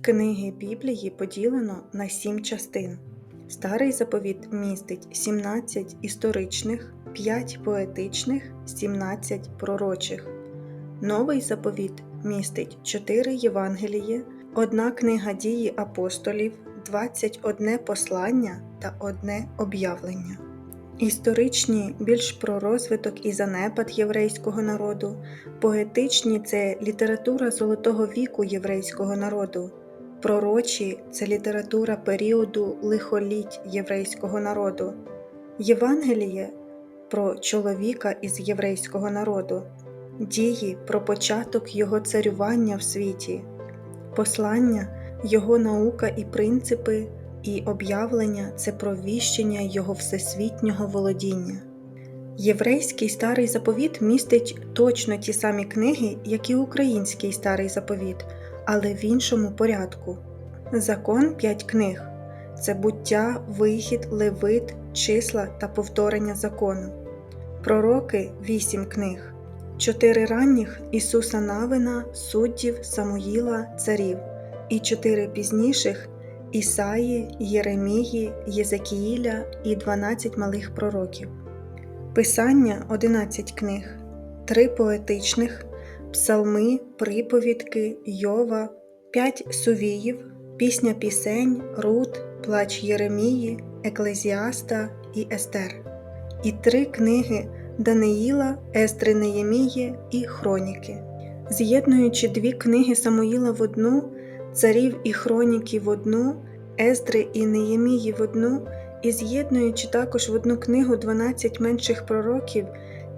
Книги Біблії поділено на сім частин. Старий заповіт містить 17 історичних, 5 поетичних, 17 пророчих. Новий заповіт містить 4 Євангелії, одна книга дії апостолів, 21 послання та одне об'явлення. Історичні більш про розвиток і занепад єврейського народу, поетичні це література золотого віку єврейського народу, пророчі це література періоду лихоліть єврейського народу, Євангеліє про чоловіка із єврейського народу, дії про початок його царювання в світі, послання, його наука і принципи і об'явлення це провіщення його всесвітнього володіння. Єврейський старий заповіт містить точно ті самі книги, як і український старий заповіт, але в іншому порядку. Закон п'ять книг це буття, вихід, левит, числа та повторення закону. Пророки вісім книг, чотири ранніх Ісуса Навина, суддів, Самуїла, царів, і чотири пізніших Ісаї, Єремії, Єзекіїля і 12 малих пророків. Писання 11 книг, 3 поетичних, псалми, приповідки, Йова, 5 сувіїв, пісня пісень, Рут, Плач Єремії, Еклезіаста і Естер, і три книги Даниїла, Естри Неємії і Хроніки. З'єднуючи дві книги Самуїла в одну, царів і хроніки в одну, Ездри і Неємії в одну, і з'єднуючи також в одну книгу 12 менших пророків,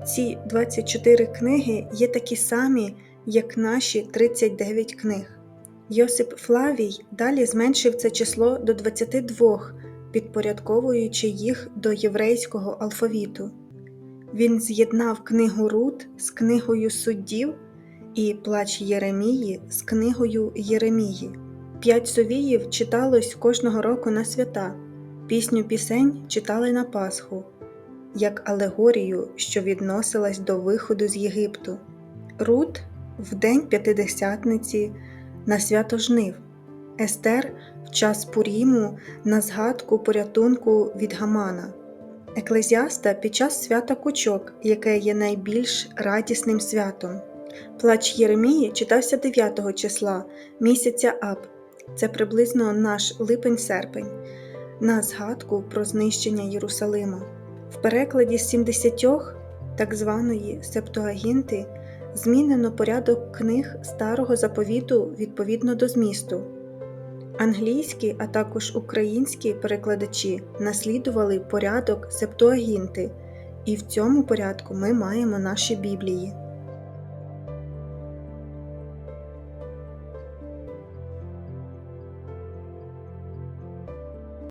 ці 24 книги є такі самі, як наші 39 книг. Йосип Флавій далі зменшив це число до 22, підпорядковуючи їх до єврейського алфавіту. Він з'єднав книгу Рут з книгою суддів і плач Єремії з книгою Єремії. П'ять совіїв читалось кожного року на свята, пісню пісень читали на Пасху, як алегорію, що відносилась до виходу з Єгипту. Рут в день п'ятидесятниці на свято жнив, Естер в час Пуріму на згадку порятунку від Гамана, Еклезіаста під час свята Кучок, яке є найбільш радісним святом. Плач Єремії читався 9 числа місяця Аб, це приблизно наш липень-серпень, на згадку про знищення Єрусалима. В перекладі з 70 так званої Септуагінти змінено порядок книг старого заповіту відповідно до змісту. Англійські, а також українські перекладачі наслідували порядок Септуагінти, і в цьому порядку ми маємо наші Біблії.